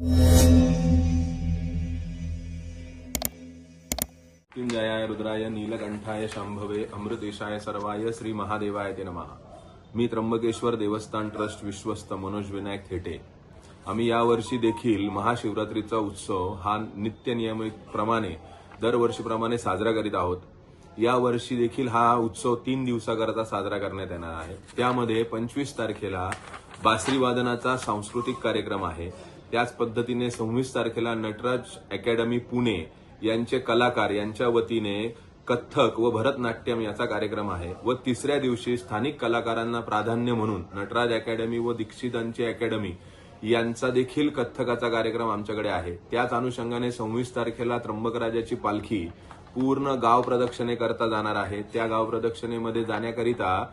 मृत्युंजयाय रुद्राय नीलकंठाय शांभवे अमृतेशाय सर्वाय श्री महादेवाय ते नमः। मी त्र्यंबकेश्वर देवस्थान ट्रस्ट विश्वस्त मनोज विनायक थेटे। आम्ही यावर्षी देखील महाशिवरात्रीचा उत्सव हा नित्य दरवर्षीप्रमाणे साजरा करीत आहोत. या वर्षी देखील हा उत्सव तीन दिवसाकरता साजरा करण्यात येणार आहे. त्यामध्ये पंचवीस तारखेला बासरी वादनाचा सांस्कृतिक कार्यक्रम आहे. त्याच पद्धतीने सव्वीस तारखेला नटराज अकॅडमी पुणे यांचे कलाकार यांच्या वतीने कथ्थक व भरतनाट्यम याचा कार्यक्रम आहे. व तिसऱ्या दिवशी स्थानिक कलाकारांना प्राधान्य म्हणून नटराज अकॅडमी व दीक्षितांची अकॅडमी यांचा देखील कथ्थकाचा कार्यक्रम आमच्याकडे आहे. त्याच अनुषंगाने सव्वीस तारखेला त्र्यंबकराजाची पालखी पूर्ण गाव प्रदक्षिणे करता जाणार आहे. त्या गाव प्रदक्षिणेमध्ये जाण्याकरिता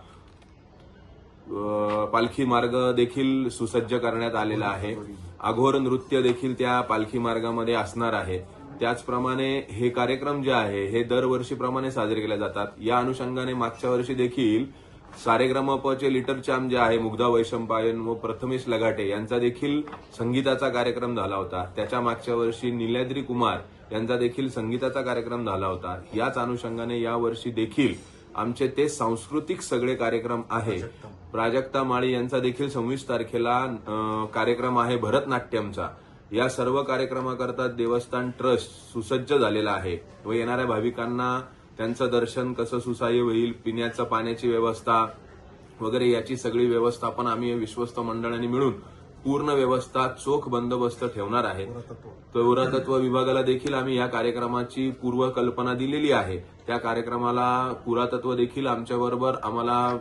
पालखी मार्ग देखील सुसज्ज करण्यात आलेला आहे. अघोर नृत्य देखील त्या पालखी मार्गामध्ये असणार आहे. त्याचप्रमाणे हे कार्यक्रम जे आहे हे दरवर्षीप्रमाणे साजरे केले जातात. या अनुषंगाने मागच्या वर्षी देखील सारेग्रामपचे लिटर चाम जे आहे मुग्धा वैशंपायन व प्रथमेश लगाटे यांचा देखील संगीताचा कार्यक्रम झाला होता. त्याच्या मागच्या वर्षी निलाद्री कुमार यांचा देखील संगीताचा कार्यक्रम झाला होता. याच अनुषंगाने या वर्षी देखील आमचे ते सांस्कृतिक सगळे कार्यक्रम आहे. प्राजक्ता माळी यांचा देखील सव्वीस तारखेला कार्यक्रम आहे भरतनाट्यमचा. या सर्व कार्यक्रमाकरता देवस्थान ट्रस्ट सुसज्ज झालेला आहे व येणाऱ्या भाविकांना त्यांचं दर्शन कसं सुसाह्य होईल पिण्याचं पाण्याची व्यवस्था वगैरे याची सगळी व्यवस्थापन आम्ही विश्वस्त मंडळाने मिळून पूर्ण व्यवस्था चोख बंदोबस्त ठेवणार आहे. पुरातत्व. विभागाला देखील आम्ही या कार्यक्रमाची पूर्वकल्पना दिलेली आहे. त्या कार्यक्रमाला पुरातत्व देखील आमच्या बरोबर आम्हाला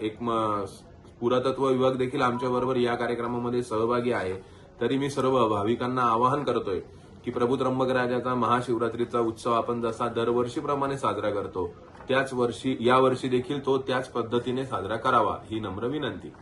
एक म- पुरातत्व विभाग देखील आमच्या बरोबर या कार्यक्रमामध्ये सहभागी आहे. तरी मी सर्व भाविकांना आवाहन करतोय की प्रभू त्र्यंबकराजाचा महाशिवरात्रीचा उत्सव आपण जसा दरवर्षीप्रमाणे साजरा करतो त्याच वर्षी या वर्षी देखील तो त्याच पद्धतीने साजरा करावा ही नम्र विनंती.